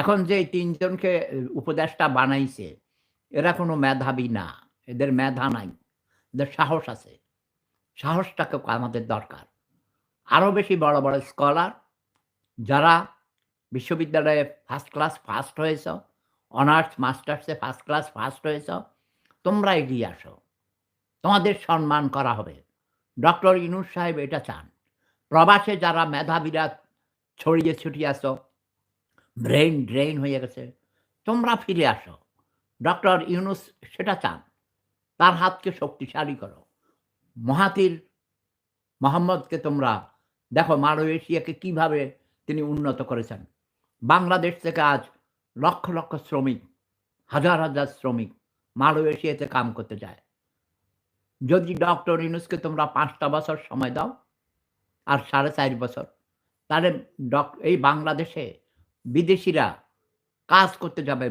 এখন যে তিনজনকে উপদেষ্টা বানাইছে, এরা কোনো মেধাবী না। এদের মেধা নাই। এদের সাহস আছে। সাহসটাকে আমাদের দরকার। আরও বেশি বড় বড় স্কলার, যারা বিশ্ববিদ্যালয়ে ফার্স্ট ক্লাস ফার্স্ট হয়েছ অনার্স মাস্টার্সে ফার্স্ট ক্লাস ফার্স্ট হয়েছ, তোমরা এগিয়ে আসো। তোমাদের সম্মান করা হবে। ডক্টর ইনুস সাহেব এটা চান। প্রবাসে যারা মেধাবীরা ছড়িয়ে ছুটিয়ে আসো ব্রেন ড্রেন হয়ে গেছে। তোমরা ফিরে আসো। ডক্টর ইউনুস সেটা চান। তার হাতকে শক্তিশালী করো। মহাতির মোহাম্মদকে তোমরা দেখো মালয়েশিয়াকে কীভাবে তিনি উন্নত করেছেন। বাংলাদেশ থেকে আজ লক্ষ লক্ষ শ্রমিক, হাজার হাজার শ্রমিক মালয়েশিয়াতে কাম করতে যায়। যদি ডক্টর ইউনুসকে তোমরা পাঁচটা বছর সময় দাও, আর সাড়ে চার বছর, তাহলে ডক এই বাংলাদেশে বিদেশিরা কাজ করতে যাবে